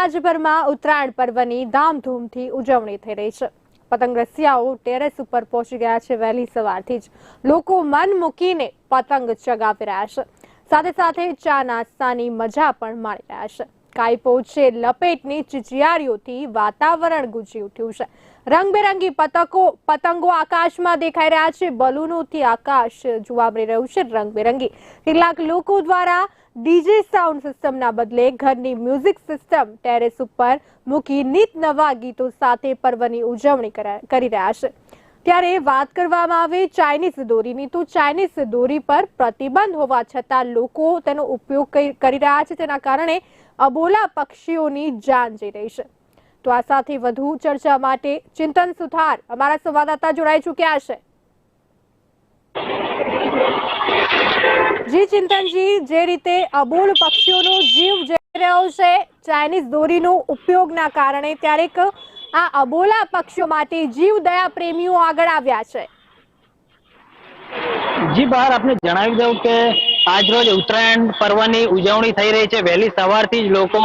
રાજ્યભરમાં ઉત્તરાયણ પર્વની ધામધૂમથી ઉજવણી થઈ રહી છે. પતંગ રસિયાઓ ટેરેસ ઉપર પહોંચી ગયા છે વહેલી સવારથી જ. લોકો મન મૂકીને પતંગ ચગાવી રહ્યા છે. સાથે સાથે ચા નાસ્તાની મજા પણ માણી રહ્યા છે. કાઈપો છે લપેટની ચિચિયારીઓથી વાતાવરણ ગુંજી ઉઠ્યું છે. રંગબેરંગી પતકો, પતંગો આકાશમાં દેખાઈ રહ્યા છે. બલૂનોથી આકાશ જોવા મળી રહ્યું છે રંગબેરંગી. કેટલાક લોકો દ્વારા ડીજે સાઉન્ડ સિસ્ટમના બદલે ઘરની મ્યુઝિક સિસ્ટમ ટેરેસ ઉપર મૂકી નીત નવા ગીતો સાથે પર્વની ઉજવણી કરી રહ્યા છે. ત્યારે વાત કરવામાં આવે ચાઇનીઝ દોરીની, તો ચાઇનીઝ દોરી પર પ્રતિબંધ હોવા છતાં લોકો તેનો ઉપયોગ કરી રહ્યા છે. તેના કારણે અબોલા પક્ષીઓની જાન જઈ રહી છે. તો આ સાથે વધુ ચર્ચા માટે ચિંતન સુથાર અમારા સંવાદદાતા જોડાઈ ચૂક્યા છે. જી ચિંતનજી, જે રીતે અબોલ પક્ષીઓનો જીવ જઈ રહ્યો છે, ચાઇનીઝ દોરીનો ઉપયોગના કારણે ત્યારેક આ અબોલા પક્ષીઓ માટે જીવ દયા પ્રેમીઓ આગળ આવ્યા છે. જી, બહાર આપને જણાવી દઉં કે આજ રોજ ઉત્તરાયણ પર્વની ઉજવણી થઈ રહી છે. વહેલી સવારથી જ લોકો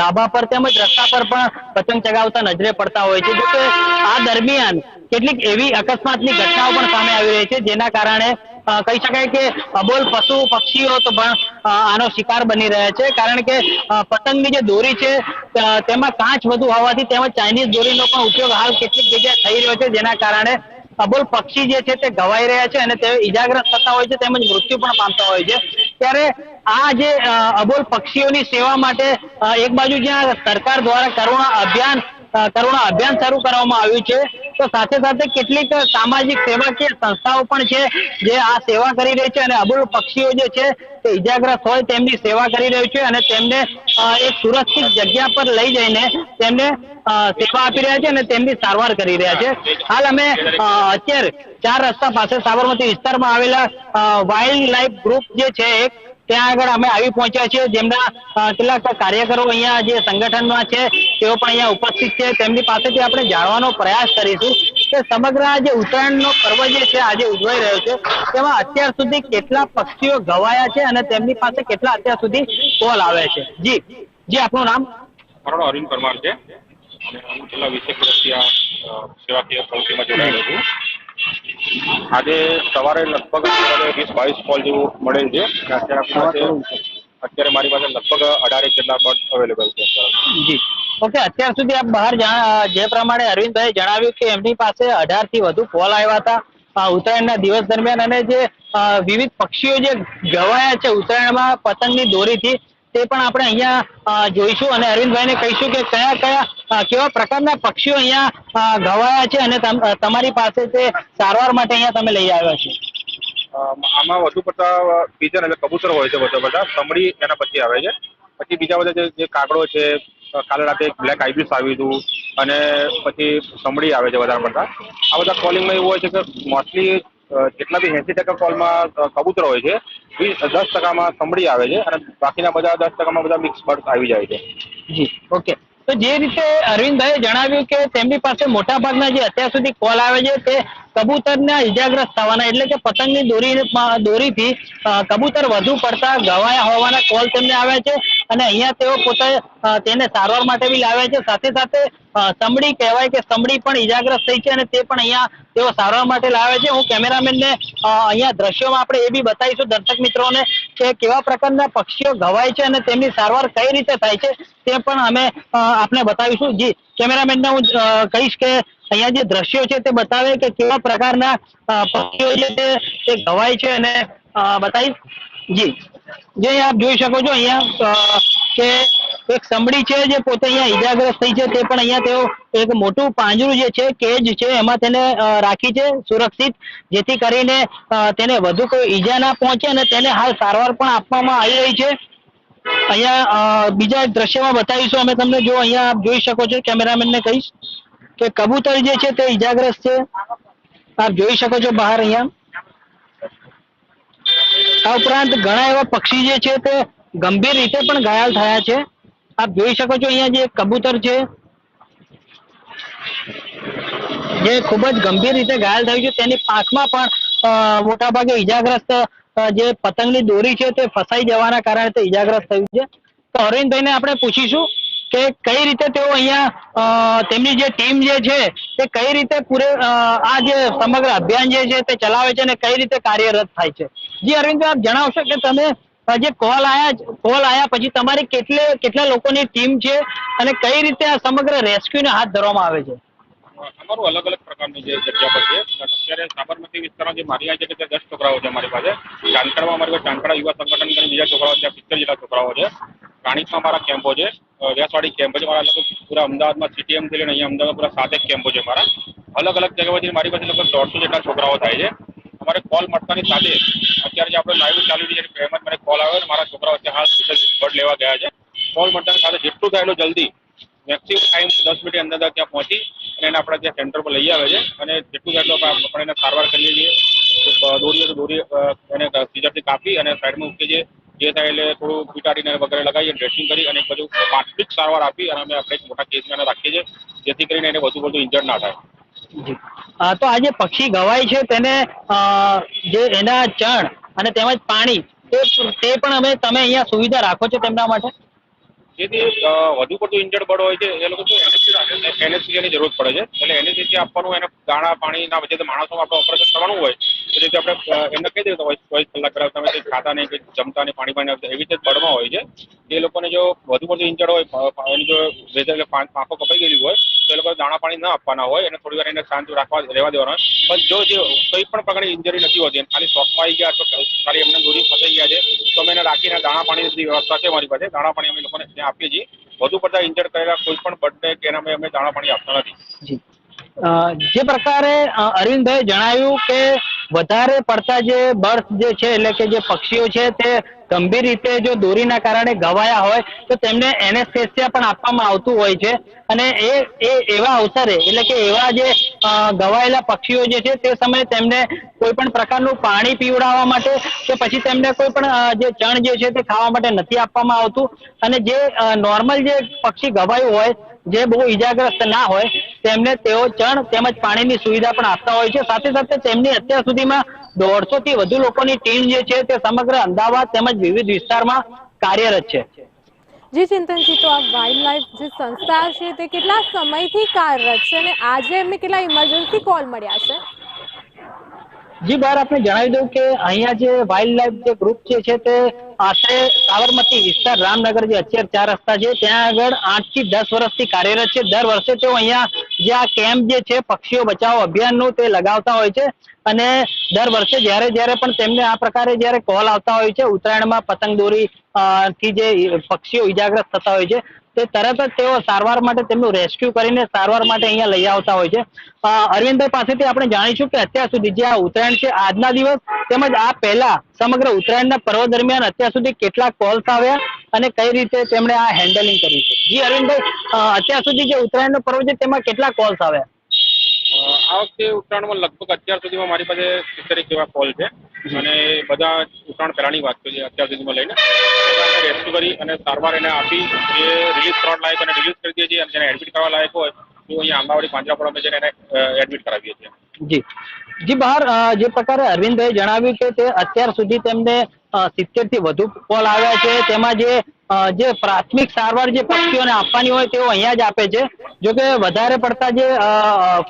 ધાબા પર તેમજ રસ્તા પર પણ પતંગ ચગાવતા નજરે પડતા હોય છે. જોકે આ દરમિયાન કેટલીક એવી અકસ્માતની ઘટનાઓ પણ સામે આવી રહી છે, જેના કારણે કહી શકાય કે અબોલ પશુ પક્ષીઓ તો પણ આનો શિકાર બની રહ્યા છે. કારણ કે પતંગની જે દોરી છે તેમાં કાંચ વધુ હોવાથી તેમજ ચાઇનીઝ દોરીનો પણ ઉપયોગ હાલ કેટલીક જગ્યાએ થઈ રહ્યો છે, જેના કારણે અબોલ પક્ષી જે છે તે ઘવાઈ રહ્યા છે અને તે ઈજાગ્રસ્ત થતા હોય છે, તેમજ મૃત્યુ પણ પામતા હોય છે. ત્યારે આ જે અબોલ પક્ષીઓની સેવા માટે એક બાજુ જ્યાં સરકાર દ્વારા કરુણા અભિયાન કરુણા અભિયાન શરૂ કરવામાં આવ્યું છે તો સાથે સાથે કેટલીક સામાજિક સેવાકીય સંસ્થાઓ પણ છે જે આ સેવા કરી રહી છે અને અબોલ પક્ષીઓ જે છે તે ઈજાગ્રસ્ત હોય તેમની સેવા કરી રહ્યું છે અને તેમને એક સુરક્ષિત જગ્યા પર લઈ જઈને તેમને સેવા આપી રહ્યા છે અને તેમની સારવાર કરી રહ્યા છે. હાલ અમે અત્યારે ચાર રસ્તા પાસે સાબરમતી વિસ્તારમાં આવેલા વાઇલ્ડ લાઈફ ગ્રુપ જે છે એક ત્યાં આગળ અમે આવી પહોંચ્યા છીએ. જેમના કેટલાક કાર્યકરો અહીંયા જે સંગઠનમાં છે, તેઓ પણ અહીંયા ઉપસ્થિત છે. તેમની પાસેથી આપણે જાણવાનો પ્રયાસ કરીશું કે સમગ્ર આ જે ઉત્તરાયણનો પર્વ જે છે, આજે ઉજવાઈ રહ્યો છે, તેમાં અત્યાર સુધી કેટલા પક્ષીઓ ઘવાયા છે અને તેમની પાસે કેટલા અત્યાર સુધી કોલ આવે છે? જી. જી, આપનું નામ? મારું અરવિંદ પરમાર છે. અને હું છેલ્લા વીસેક વર્ષથી આ સેવાકીય પ્રવૃત્તિમાં જોડાયેલો છું. આજે સવારે લગભગ વીસ બાવીસ કોલ જેવું મળેલ છે અત્યારે અત્યારે મારી પાસે લગભગ અઢારેક જેટલા બર્ડ અવેલેબલ છે જી. ઓકે અત્યાર સુધી આપ બહાર જા- જે પ્રમાણે અરવિંદભાઈ જણાવ્યું કે એમની પાસે અઢારથી વધુ કોલ આવ્યા હતા ઉત્તરાયણના દિવસ દરમિયાન અને જે વિવિધ પક્ષીઓ જે ગવાયા છે ઉત્તરાયણમાં પતંગની દોરીથી તે પણ આપણે અહીંયા જોઈશું અને અરવિંદભાઈને કહીશું કે કયા કયા કેવા પ્રકારના પક્ષીઓ અહીંયા ઘવાયા છે અને તમ- તમારી પાસે તે સારવાર માટે અહીંયા તમે લઈ આવ્યા છો. આમાં વધુ પડતા પીજન એટલે કબૂતર હોય છે બધા બધા, સમડી એના પછી આવે છે. પછી બીજા બધા જે- કાગડો છે કાલે રાતે એક બ્લેક આઈબીસ આવ્યું હતું અને પછી સમડી આવે છે વધારે પડતા આ બધા કોલિંગમાં એવું હોય છે કે મોસ્ટલી જેટલા બી એંસી ટકા કોલમાં કબૂતર હોય છે વીસ દસ ટકામાં સંભળી આવે છે અને બાકીના બધા દસ ટકામાં બધા મિક્સ બર્ડ્સ આવી જાય છે. જી, ઓકે. તો જે રીતે અરવિંદભાઈએ જણાવ્યું કે તેમની પાસે મોટા ભાગના જે અત્યાર સુધી કોલ આવે છે તે કબૂતરના ઇજાગ્રસ્ત થવાના, એટલે કે પતંગની દોરી દોરીથી કબૂતર વધુ પડતા ઘવાયા હોવાના કોલ તેમને આવ્યા છે અને અહીંયા તેઓ પોતે તેને સારવાર માટે બી લાવ્યા છે. સાથે સાથે સમડી કહેવાય કે સમડી પણ ઇજાગ્રસ્ત થઈ છે અને તે પણ અહીંયા તેઓ સારવાર માટે લાવે છે. હું કેમેરામેનને અહીંયા દ્રશ્યોમાં આપણે એ બી બતાવીશું, દર્શક મિત્રોને, કે કેવા પ્રકારના પક્ષીઓ ઘવાય છે અને તેમની સારવાર કઈ રીતે થાય છે તે પણ અમે આપને બતાવીશું. જી, કેમેરામેનને હું કહીશ કે અહીંયા જે દ્રશ્યો છે તે બતાવે કે કેવા પ્રકારના પક્ષીઓ છે તે ઘવાય છે અને બતાવીશ જી. જે આપ જોઈ શકો છો અહીંયા કે એક સમડી છે જે પોતે અહીંયા ઈજાગ્રસ્ત થઈ છે તે પણ અહીંયા તેઓ એક મોટું પાંજરું જે છે, કેજ છે, એમાં તેને રાખી છે સુરક્ષિત, જેથી કરીને તેને વધુ કોઈ ઈજા ના પહોંચે અને તેને હાલ સારવાર પણ આપવામાં આવી રહી છે. અહીંયા બીજા દ્રશ્યમાં બતાવીશું. અમે તમને જો અહીંયા આપ જોઈ શકો છો, કેમેરામેનને કહીશ. કે કબૂતર જે છે તે ઈજાગ્રસ્ત છે? આપ જોઈ શકો છો બહાર અહીંયા. આ ઉપરાંત ઘણા એવા પક્ષી જે છે તે ગંભીર રીતે પણ ઘાયલ થયા છે. આપ જોઈ શકો છો અહીંયા જે કબૂતર છે. જે ખૂબ જ ગંભીર રીતે ઘાયલ થયું છે. તેની પાંખમાં પણ મોટાભાગે મોટા ઈજાગ્રસ્ત જે પતંગની દોરી છે તે ફસાઈ જવાના કારણે તે ઈજાગ્રસ્ત થયું છે. તો અરવિંદભાઈને આપણે પૂછીશું કે કઈ રીતે તેઓ અહીંયા તેમની જે ટીમ જે છે, તે કઈ રીતે પૂરે આ જે સમગ્ર અભિયાન જે છે તે ચલાવે છે અને કઈ રીતે કાર્યરત થાય છે? જી અરવિંદ આપ જણાવશો કે તમે જે કોલ આયા કોલ આયા પછી તમારી કેટલે, કેટલા લોકોની ટીમ છે અને કઈ રીતે આ સમગ્ર રેસ્ક્યુને હાથ ધરવામાં આવે છે? અમારું અલગ અલગ પ્રકારની જે જગ્યા છે. અત્યારે સાબરમતી વિસ્તારમાં જે મારી આવી છે ત્યાં દસ છોકરાઓ છે મારી પાસે. ચાંદખેડામાં અમારી પાસે ચાંદખેડા યુવા સંગઠન કરીને બીજા છોકરાઓ ત્યાં સિત્તેર જેટલા છોકરાઓ છે. રાણીપમાં મારા કેમ્પો છે. વ્યાસવાડી કેમ્પો છે. મારા લગભગ પૂરા અમદાવાદમાં સીટીએમથી લઈને અહીંયા અમદાવાદ પૂરા સાતેક કેમ્પો છે મારા. અલગ અલગ જગ્યાએથી મારી પાસે લગભગ દોઢસો જેટલા છોકરાઓ થાય છે. અમારે કોલ મળતાની સાથે અત્યારે જે આપણે લાઈવ ચાલી છે, એમાં મને કોલ આવ્યો અને મારા છોકરાઓ અત્યારે હાલ બ્લડ લેવા ગયા છે. કોલ મળતાની સાથે જેટલું થાય એટલું જલ્દી મેક્સિમમ ટાઈમ દસ મિનિટ અંદર ત્યાં પહોંચી અને એને આપણા ત્યાં સેન્ટર પર લઈ આવે છે. અને જેટલું જેટલું આપણે એને સારવાર કરીએ છીએ. દોરીએ તો દોરી એને સીઝરથી કાપી અને સાઈડમાં મૂકીએ છીએ. જે થાય એટલે થોડું પીટાડીને વગેરે લગાવી ડ્રેસિંગ કરી અને બધું પ્રાથમિક સારવાર આપી અને અમે આપણે એક મોટા કેસમાં રાખીએ છીએ, જેથી કરીને એને વધુ વધુ ઇન્જર્ડ ના થાય. તો આ જે પક્ષી ગવાય છે તેને જે એના ચણ અને તેમજ પાણી તે પણ અમે તમે અહીંયા સુવિધા રાખો છો તેમના માટે? જેથી વધુ પડતું ઇન્જર્ડ બર્ડ હોય છે એ લોકો શું એનએસસી રાખે એનએસસીની જરૂર પડે છે. એટલે એનએસસી આપવાનું, એને દાણા, પાણીના જે માણસોમાં માણસો આપણે ઓપરેશન કરવાનું હોય તો રીતે આપણે એમને કહી દઈએ ચોવીસ કલાક કલાક તમે કંઈ ખાતા નહીં કે જમતા નહીં પાણી પાણી એવી રીતે બર્ડમાં હોય છે. એ લોકોને જો વધુ પડતું ઇન્જર્ડ હોય એની જો વેધર એટલે પાંખો કપાઈ ગયેલી હોય, તો એ લોકો દાણા પાણી ના આપવાના હોય અને થોડી વાર એને શાંત રાખવા રહેવા દેવાના પણ જો જે કોઈ પણ પ્રકારની ઇન્જરી નથી હોતી ખાલી શોખમાં આવી ગયા અથવા ખાલી એમને દોરી ફસાઈ ગયા છે, તો અમે એને રાખીને દાણા પાણીની બધી વ્યવસ્થા છે અમારી પાસે. દાણા પાણી અમે લોકોને આપીએ છીએ. વધુ પડતા ઇન્જર્ડ કરેલા કોઈ પણ બર્ડને કે અમે અમે દાણા પાણી આપતા નથી. જે. પ્રકારે અરવિંદભાઈ જણાવ્યું કે વધારે પડતા જે બર્થ જે છે, એટલે કે જે પક્ષીઓ છે, તે ગંભીર રીતે જો દોરીના કારણે ગવાયા હોય, તો તેમને એનેસ્થેસિયા પણ આપવામાં આવતું હોય છે. અને એ એ એવા અવસરે, એટલે કે એવા જે ઘવાયેલા પક્ષીઓ જે છે, તે સમયે તેમને કોઈ પણ પ્રકારનું પાણી પીવડાવવા માટે, કે પછી તેમને કોઈ પણ જે ચણ જે છે તે ખાવા માટે નથી આપવામાં આવતું. અને જે નોર્મલ જે પક્ષી ગવાયું હોય, જે બહુ ઈજાગ્રસ્ત ના હોય, તેમને તેઓ ચણ તેમજ પાણીની સુવિધા પણ આપતા હોય છે. સાથે સાથે તેમની અત્યાર સુધીમાં દોઢસો થી વધુ લોકોની ટીમ જે છે તે સમગ્ર અમદાવાદ તેમજ વિવિધ વિસ્તારમાં કાર્યરત છે. જી ચિંતનજી તો આ વાઇલ્ડ લાઈફ જે સંસ્થા છે તે કેટલા સમયથી કાર્યરત છે અને આજે એમને કેટલા ઇમરજન્સી કોલ મળ્યા છે? જી બહાર આપણે જણાવી દઉં કે અહીંયા જે વાઇલ્ડ લાઈફ જે ગ્રુપ જે છે તે આશરે સાબરમતી વિસ્તાર, રામનગર જે અત્યારે ચાર રસ્તા છે, ત્યાં આગળ આઠથી દસ વર્ષથી કાર્યરત છે. દર વર્ષે તેઓ અહીંયા જે આ કેમ્પ જે છે, પક્ષીઓ બચાવો અભિયાનનું તે લગાવતા હોય છે અને દર વર્ષે જ્યારે જ્યારે પણ તેમને આ પ્રકારે જ્યારે કોલ આવતા હોય છે, ઉત્તરાયણમાં પતંગ દોરી થી જે પક્ષીઓ ઇજાગ્રસ્ત થતા હોય છે તે તરત જ તેઓ સારવાર માટે તેમનું રેસ્ક્યુ કરીને સારવાર માટે અહીંયા લઈ આવતા હોય છે. અરવિંદભાઈ પાસેથી આપણે જાણીશું કે અત્યાર સુધી જે આ ઉત્તરાયણ છે, આજના દિવસ તેમજ આ પહેલા સમગ્ર ઉત્તરાયણના પર્વ દરમિયાન અત્યાર સુધી કેટલા કોલ્સ આવ્યા અને કઈ રીતે તેમણે આ હેન્ડલિંગ કર્યું છે. જી અરવિંદભાઈ અત્યાર સુધી જે ઉત્તરાયણનો પર્વ છે, તેમાં કેટલા કોલ્સ આવ્યા? આ વખતે ઉત્તરાયણમાં લગભગ અત્યાર સુધીમાં મારી પાસે સિત્તેરેક જેવા કોલ છે. અને બધા ઉત્તરાયણ પહેલાની વાત છે અત્યાર સુધીમાં લઈને. રેસ્ક્યુ કરી અને સારવાર એને આપી. જે રિલીઝ કરવા લાયક અને રિલીઝ કરી દઈએ છીએ અને જેને એડમિટ કરવા લાયક હોય તો અહીંયા આંબાવાડી પાંજરાપોળ અમે જેને એને એડમિટ કરાવીએ છીએ. જી. જી, બહાર જે પ્રકારે અરવિંદભાઈ જણાવ્યું કે તે અત્યાર સુધી તેમને સિત્તેરથી વધુ કોલ આવ્યા છે. તેમાં જે જે પ્રાથમિક સારવાર જે પક્ષીઓને આપવાની હોય તેઓ અહીંયા જ આપે છે. જો કે વધારે પડતા જે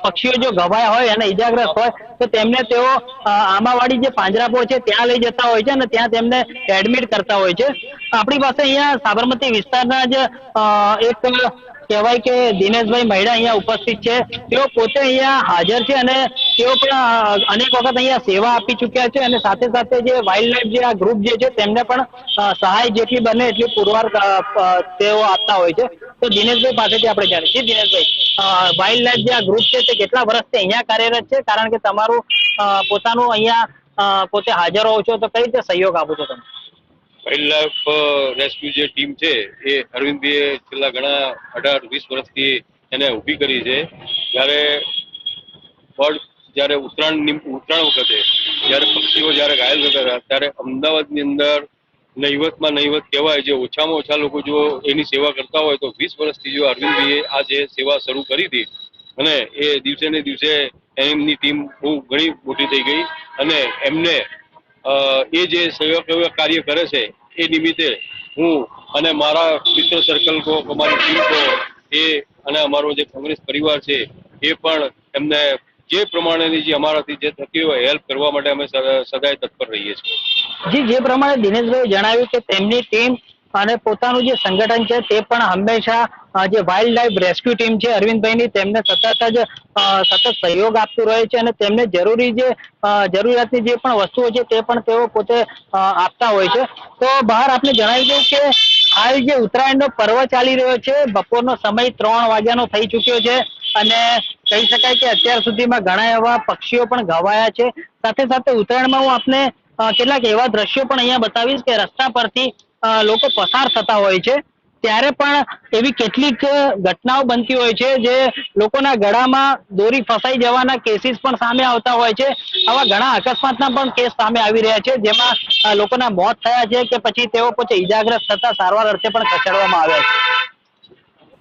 પક્ષીઓ જો ઘવાયા હોય અને ઈજાગ્રસ્ત હોય, તો તેમને તેઓ આંબાવાડી જે પાંજરાપો છે ત્યાં લઈ જતા હોય છે અને ત્યાં તેમને એડમિટ કરતા હોય છે. આપણી પાસે અહીંયા સાબરમતી વિસ્તારના જ એક કહેવાય કે દિનેશભાઈ મહેડા અહીંયા ઉપસ્થિત છે. તેઓ પોતે અહીંયા હાજર છે અને તેઓ પણ અનેક વખત અહીંયા સેવા આપી ચૂક્યા છે અને સાથે સાથે જે વાઇલ્ડ લાઈફ જે આ ગ્રુપ જે છે તેમને પણ સહાય જેટલી બને એટલી પુરવાર તેઓ આપતા હોય છે. તો દિનેશભાઈ પાસેથી આપણે જાણીએ છીએ. દિનેશભાઈ વાઇલ્ડ લાઈફ જે આ ગ્રુપ છે તે કેટલા વર્ષથી અહીંયા કાર્યરત છે? કારણ કે તમારું પોતાનું અહીંયા પોતે હાજર હોવ છો તો કઈ રીતે સહયોગ આપો છો તમે? વાઇલ્ડ લાઈફ રેસ્ક્યુ જે ટીમ છે, એ અરવિંદભાઈએ છેલ્લા ઘણા અઢાર, વીસ વર્ષથી એને ઊભી કરી છે. જ્યારે બર્ડ જ્યારે ઉત્તરાયણ ઉત્તરાયણ વખતે, જ્યારે પક્ષીઓ જ્યારે ઘાયલ થતા હતા, ત્યારે અમદાવાદની અંદર નહીવતમાં નહીવત કહેવાય, જે ઓછામાં ઓછા લોકો જો એની સેવા કરતા હોય, તો વીસ વર્ષથી જો અરવિંદભાઈએ આ જે સેવા શરૂ કરી હતી, અને એ દિવસે ને દિવસે એમની ટીમ બહુ ઘણી મોટી થઈ ગઈ, અને એમને એ જે સેવક કાર્ય કરે છે, એ નિમિત્તે હું અને મારા મિત્ર સર્કલ કો અમારી ટીમ કો, એ અને અમારો જે કોંગ્રેસ પરિવાર છે, એ પણ એમને જે પ્રમાણેની જે અમારાથી જે થતી હોય હેલ્પ કરવા માટે અમે સદા- સદાય તત્પર રહીએ છીએ. જી, જે પ્રમાણે દિનેશભાઈ જણાવ્યું કે તેમની ટીમ અને પોતાનું જે સંગઠન છે તે પણ હંમેશા જે વાઇલ્ડ લાઈફ રેસ્ક્યુ ટીમ છે અરવિંદભાઈની, તેમને સતત જ સતત સહયોગ આપતું રહે છે અને તેમને જરૂરી જે જરૂરિયાતની જે પણ વસ્તુઓ છે તે પણ તેઓ પોતે આપતા હોય છે. તો બહાર આપને જણાવી દઉં કે હાલ જે ઉત્તરાયણનો પર્વ ચાલી રહ્યો છે, બપોરનો સમય ત્રણ વાગ્યાનો થઈ ચૂક્યો છે અને કહી શકાય કે અત્યાર સુધીમાં ઘણા એવા પક્ષીઓ પણ ઘવાયા છે. સાથે સાથે ઉત્તરાયણમાં હું આપને કેટલાક એવા દ્રશ્યો પણ અહીંયા બતાવીશ કે રસ્તા પરથી લોકો પસાર થતા હોય છે. ત્યારે પણ એવી કેટલીક ઘટનાઓ બનતી હોય છે જે લોકોના ગળામાં દોરી ફસાઈ જવાના કેસીસ પણ સામે આવતા હોય છે. આવા ઘણા અકસ્માતના પણ કેસ સામે આવી રહ્યા છે, જેમાં લોકોના મોત થયા છે કે પછી તેઓ પોતે ઈજાગ્રસ્ત થતા સારવાર અર્થે પણ ખસેડવામાં આવ્યા છે.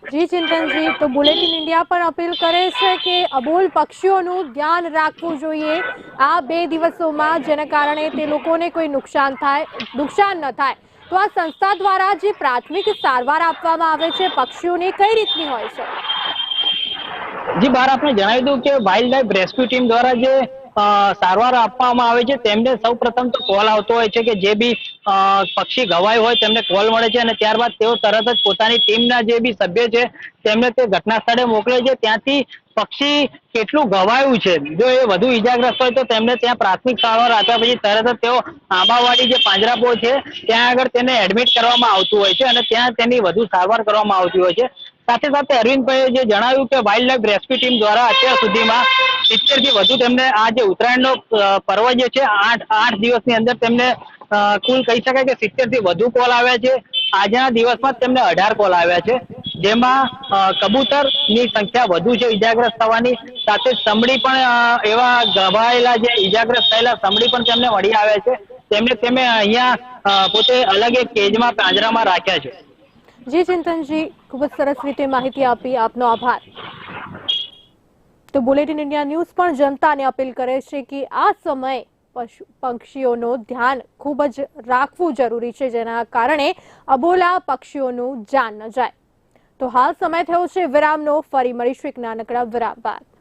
જી ચિંતનજી, તો બુલેટિન ઇન્ડિયા પણ અપીલ કરે છે કે અબોલ પક્ષીઓનું ધ્યાન રાખવું જોઈએ. આ બે દિવસોમાં જેના કારણે તે લોકોને કોઈ નુકસાન થાય, નુકસાન ન થાય. તો આ સંસ્થા દ્વારા જે પ્રાથમિક સારવાર આપવામાં આવે છે, પક્ષીઓને કઈ રીતની હોય છે? જી, બહાર આપણે જણાવી દઉં કે વાઇલ્ડ લાઈફ રેસ્ક્યુ ટીમ દ્વારા જે સારવાર આપવામાં આવે છે. તેમને સૌ પ્રથમ તો કોલ આવતો હોય છે કે જે બી પક્ષી ઘવાય હોય તેમને કોલ મળે છે અને ત્યારબાદ તેઓ તરત જ પોતાની ટીમના જે બી સભ્ય છે, તેમને તે ઘટના સ્થળે મોકલે છે. ત્યાંથી પક્ષી કેટલું ઘવાયું છે. જો એ વધુ ઈજાગ્રસ્ત હોય તો તેમને ત્યાં પ્રાથમિક સારવાર આપ્યા પછી તરત જ તેઓ આંબાવાડી જે પાંજરાપો છે, ત્યાં આગળ તેને એડમિટ કરવામાં આવતું હોય છે અને ત્યાં તેની વધુ સારવાર કરવામાં આવતી હોય છે. સાથે સાથે અરવિંદભાઈએ જે જણાવ્યું કે વાઇલ્ડ લાઈફ રેસ્ક્યુ ટીમ દ્વારા અત્યાર સુધીમાં સિત્તેરથી વધુ તેમને આ જે ઉત્તરાયણનો પર્વ જે છે, આઠ આઠ દિવસની અંદર તેમને કુલ કહી શકાય કે સિત્તેરથી વધુ કોલ આવ્યા છે. આજના દિવસમાં તેમને અઢાર કોલ આવ્યા છે. જેમાં કબૂતર કબૂતરની સંખ્યા વધુ છે ઈજાગ્રસ્ત થવાની. સાથે સમડી પણ એવા ગભાયેલા જે ઈજાગ્રસ્ત થયેલા સમડી પણ તેમને મળી આવ્યા છે. તેમને તેમણે અહીંયા પોતે અલગ એક કેજમાં પાંજરામાં રાખ્યા છે. જી ચિંતનજી ખૂબ જ સરસ રીતે માહિતી આપી. આપનો આભાર. તો બુલેટિન ઇન્ડિયા ન્યૂઝ પણ જનતાને અપીલ કરે છે કે આ સમયે પશુ, પક્ષીઓનું ધ્યાન ખૂબ જ રાખવું જરૂરી છે, જેના કારણે અબોલા પક્ષીઓનું જાન ન જાય. તો હાલ સમય થયો છે વિરામનો. ફરી મળીશું એક નાનકડા વિરામ બાદ.